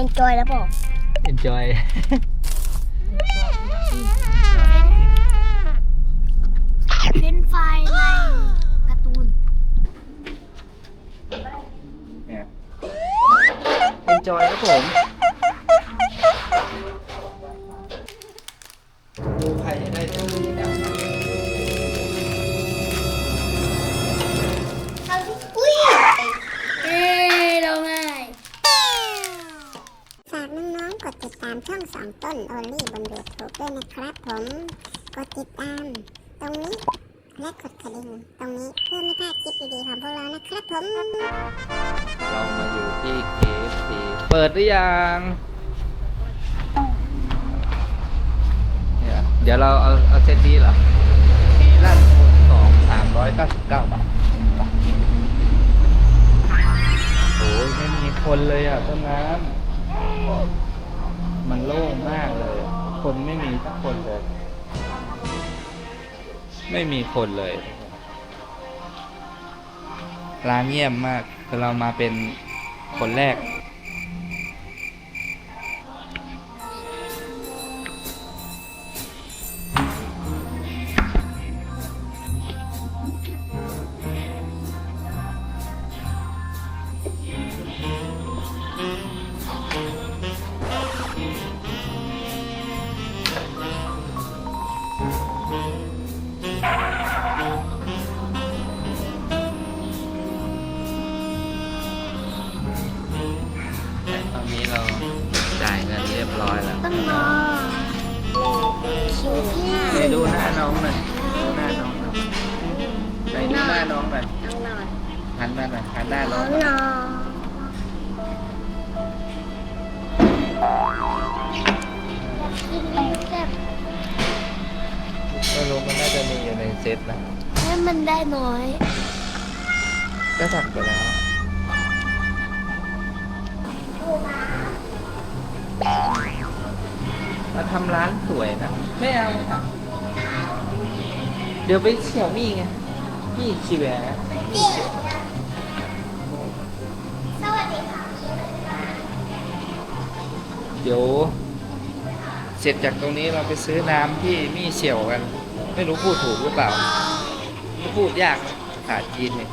enjoy แล้วบอก enjoy เป็นไฟในการ์ตูน enjoy ครับผม ดตามช่องสองต้นโอลี่บนยูทูบด้วยนะครับผม กดติดตาม ตรงนี้และกดกระดิ่งตรงนี้เพื่อไม่พลาดคลิปดีๆของพวกเรานะครับผม เรามาอยู่ที่ KFC เปิดหรือยังเนี่ยเดี๋ยวเราเอาเอาเซตนี้เหรอลาดคูณสองสามร้อยเก้าสิบเก้าบาทโอ้ยไม่มีคนเลยอะต้นน้ำ มันโล่งมากเลย คนไม่มีสักคนเลย ไม่มีคนเลย ร้านเงียบมากคือเรามาเป็นคนแรก หันมาหน่อยหันหน้าน้ต้อองงหน่อยรอกินมันแซ่บไม่รู้มันน่าจะมีอยู่ในเซตนะ ให้มันได้น้อย ก็สั่งไปแล้ว มาทำร้านสวยนะ ไม่เอาค่ะเดี๋ยวไปเสี่ยวมี่ไงพี่ชีแหวส เดี๋ยว เสร็จจากตรงนี้เราไปซื้อน้ำที่มี่เสี่ยวกัน ไม่รู้พูดถูกหรือเปล่า พูดยากนะภาษาจีนเนี่ย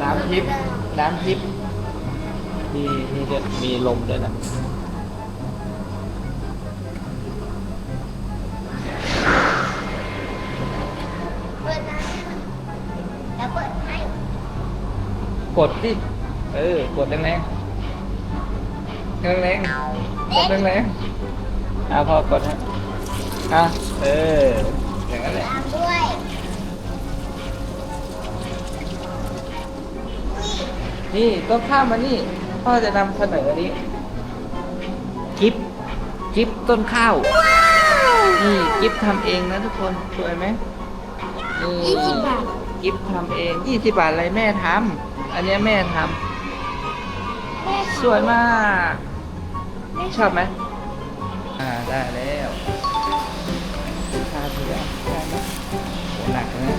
น้ำทิพย์น้ำทิพย์มีมีเดือนมีลมด้วยนะเปิดน้ำแล้วเปิดให้กดดิ เออกดแรงแรงแรงแรงๆกดแรงแรงๆอะพอกดฮะอะเอออย่างนั้นแหละตามด้วยนี่ต้องข้ามมานี่พ่อจะนำเสนอนี้กิฟกิฟต้นข้าวนี่กิฟทำเองนะทุกคนสวยไหมนี่ยี่สิบบาทกิฟทำเองยี่สิบบาทอะไรแม่ทำอันเนี้ยแม่ทำแม่ สวยมาก ชอบไหมอ่าได้แล้วทาเสือได้ไหมโหหนักนะ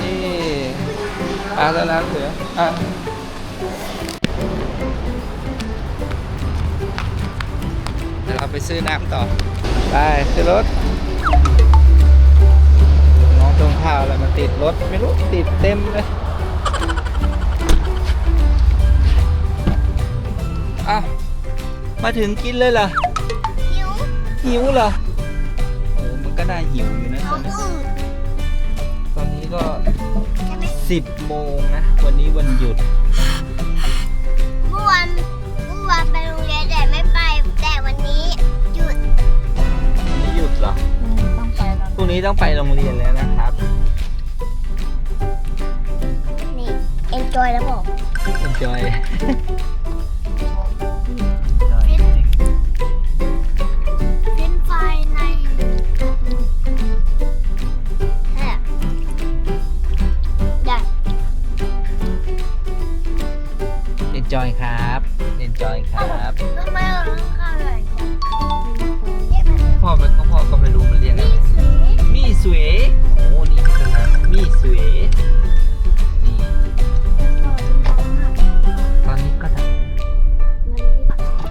นี่อ่าแล้วแล้วเสืออะเดี๋ยวเราไปซื้อน้ำต่อ ไปซื้อรถน้องตรงข้าวอะไรมาติดรถ ไม่รู้ ติดเต็มเลย อะ มาถึงกินเลยเหรอ หิวหิวเหรอ โอ้มันก็น่าหิวอยู่นะท้ตอองนนี้อืดตอนนี้ก็ใช่ไหมสิบโมงนะ วันนี้วันหยุด เมื่อวานเมื่อวานไปโรงเรียนแต่ไม่ไป แต่วันนี้หยุดวันนี้หยุดเหรอ ต้องไปแล้ว พรุ่งนี้ต้องไปโรงเรียนแล้ว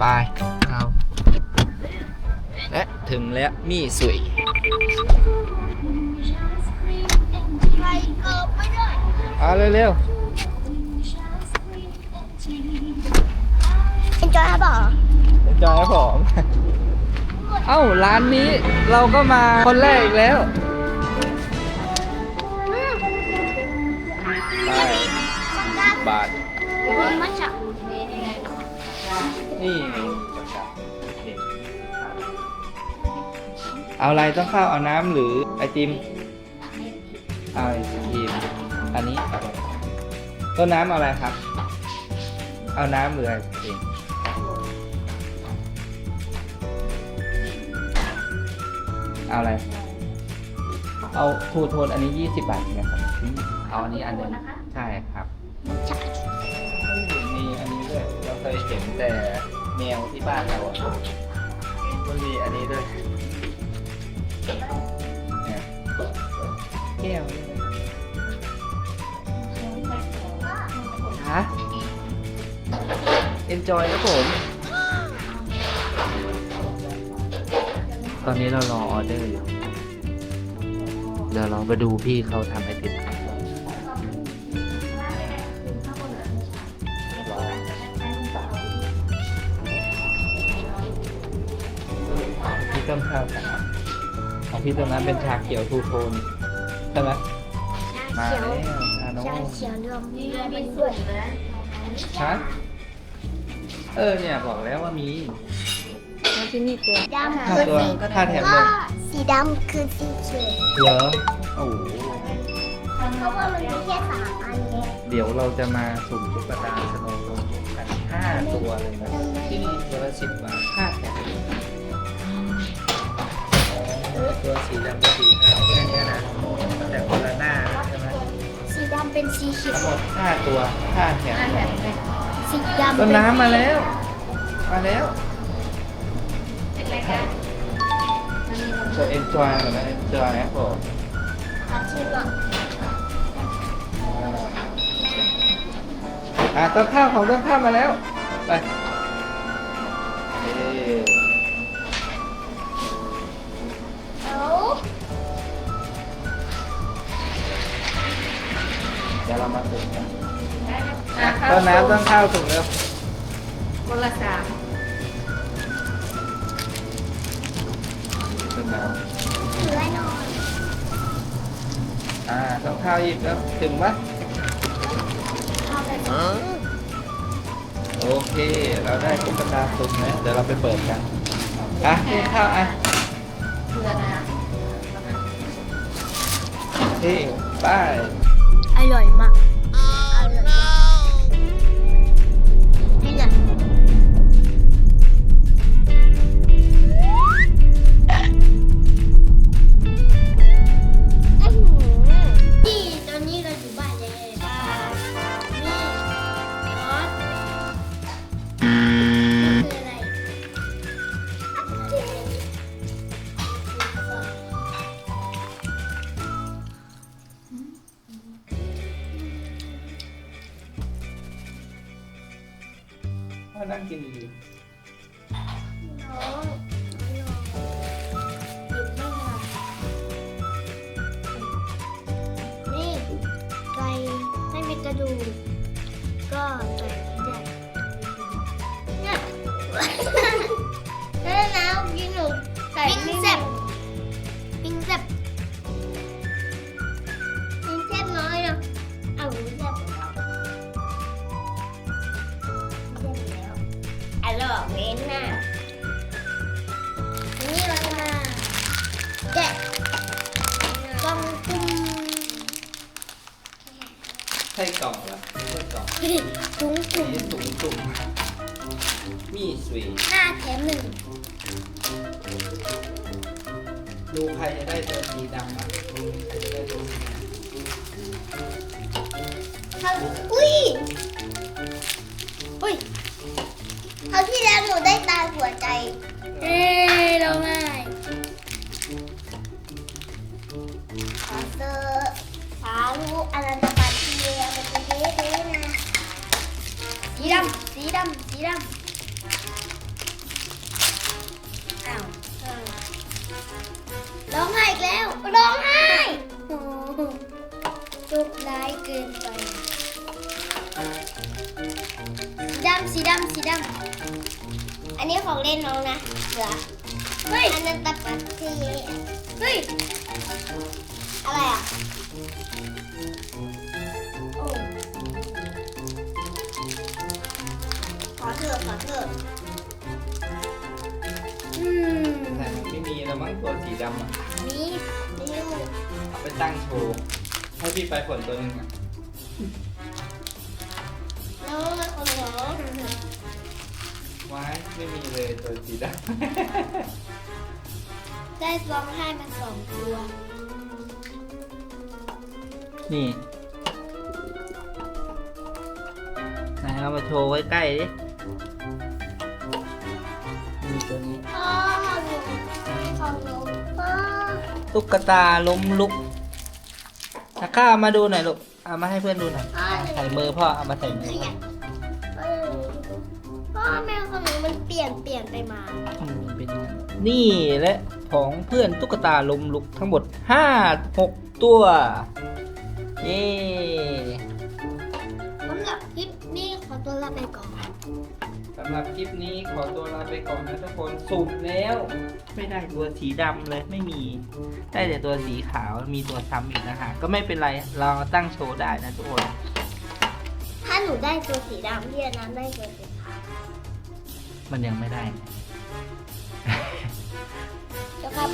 ไปเอาและถึงแล้วมีสุยใครเกิดไม่ได้เอาเร็วเอ็นจอยครับบอๆจอยครับผม เอ้า ร้านนี้เราก็มาคนแรกอีกแล้วไปบาทมัชชะ นี่ เอาอะไรต้องข้าวเอาน้ำหรือไอติมเอาไอติมอันนี้เอาอะไรต้นน้ำเอาอะไรครับ เอาน้ำหรือไอติมเอาอะไร เอาทูโทนอันนี้ 20 บาทใช่ไหมครับอืมเอาอันนี้อันหนึงใช่ครับ ห็นแต่แมวที่บ้านเราอะมันมีอันนี้ด้วยเนี่ยแก้วนี่เลยฮะ enjoy ครับผม ตอนนี้เรารอออเดอร์อยู่ เดี๋ยวเราไปดูพี่เขาทำไอติม กันพี่ต้นข้าวครับของพี่ตรงนั้นเป็นชาเขียวทูโทนใช่ไหมมาเขียวแล้วชาโน่ชาเขียวรวมเรือเป็นส่วนนะฮะเออเนี่ยบอกแล้วว่ามีที่นี่ตัวดำห้าคือตัวสีค่าแถมเลก็ยสีดำคือสีเขียวเหรอโอ้โหเพราะว่ามันมีแค่สามอันไงเดี๋ยวเราจะมาสุ่มตุ๊กตาสโนว์โดมกันห้าตัวเลยนะที่นี่ตัวละสิบบาทห้าแถม ตัวสีดำกับสีขาวแค่นี้นะแต่คนละหน้าใช่ไหมสีดำเป็นสีเขียวห้าตัวห้าแถมสีดำต้นเป็นน้ำมาแล้ว มาแล้วจะเอ็นจอยเหมือนะเอ็นจอยนะผมอาชีพก่อนอะต้นข้าวของต้นข้าวมาแล้ว ไป ยวเรามาสุ่มกันอะต้นน้ำต้นข้าวสุ่มเร็วคนละสามต้นน้ำถือไว้หน่อยอ่าต้องข้าวหยิบแล้วถึงปะเอาไปโอเค เราได้ตุ๊กตาสุ่มนะเดี๋ยวเราไปเปิดกันอะกินข้าวอะเพื่อนะ ที่ไป อร่อยมาก กระดูกก็ใส่ได้เนี่ยแล้วนะกินหนูใส่ปิ้งแซ่บ กล่องเหรอไม่ใช่กล่องถุงจุ่มมีถุงสุ่มมีสวีหน้าแถมหนึ่งดูใครจะได้ตัวสีดำอะดูใครจะได้ตัวสีดเขาอุ้ยอุ้ยเขาวที่แล้วหนูได้ตาหัวใจเอ้เราง่าย สีดำสีดำอ้าวร้องไห้อีกแล้วร้องไห้โอ้โหจุกร้ายเกินไปสีดำสีดำสีดำอันนี้ของเล่นน้องนะเหลือเฮ้ยอันนั้นตะปัดทีเฮ้ยอะไรอะ อเถอะขอเถอะอืมแต่ไม่มีแล้วมั้งตัวสีดำอะนี่นิ้วเอาไปตั้งโชว์ให้พี่ไปฝนตัวหนึงอะน้องมาคนหนูไว้ไม่มีเลยตัวสีดได้ร้องไห้มาสองตัวำนี่ไหนเอามาโชว์ใกล้ๆดิมี ตัวนี้ พ่อหนูของหนูพ่อตุ๊กตาล้มลุกตะข้ามาดูหน่อยลูก เอามาให้เพื่อนดูหน่อยพ่อใส่มือพ่อ เอามาใส่มือขยับพ่อแม่ของหนูมันเปลี่ยนเปลี่ยนไปมาอืมเป็นอย่างนั้นนี่และของเพื่อนตุ๊กตาล้มลุกทั้งหมดห้าหกตัว เย้ สำหรับคลิปนี้ขอตัวลาไปก่อน สำหรับคลิปนี้ขอตัวลาไปก่อนนะทุกคนสุ่มแล้ว ไม่ได้ตัวสีดำเลยไม่มี ได้แต่ตัวสีขาวมีตัวซ้ำอีกนะฮะก็ไม่เป็นไรเราตั้งโชว์ได้นะทุกคนถ้าหนูได้ตัวสีดำพี่อน้ำได้ตัวสีขาวมันยังไม่ได้เจ้าค่ะบอก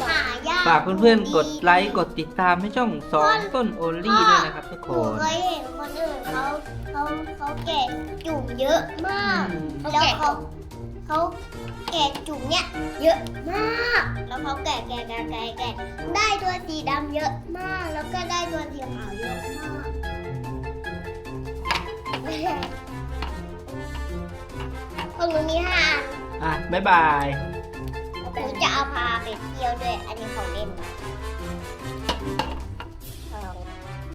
หายากฝากเพื่อนๆ กดไลค์ กดติดตามให้ช่องสองต้นโอลี่ด้วยนะครับทุกหคนูนเคยเห็นคนอื่นเขาเขาเขาแกะจุ่มเยอะมาก อืม แล้วเขาเขาแกะจุ่มเนี้ยเยอะมาก แล้วเขาแกะแกะแกะแกะแกะได้ตัวสีดำเยอะมาก แล้วก็ได้ตัวสีขาวเยอะมาก ของหนูมีห้าอัน อะ บ๊ายบาย หนูจะเอาพาไปเที่ยวด้วย อันนี้ของเล่นนะ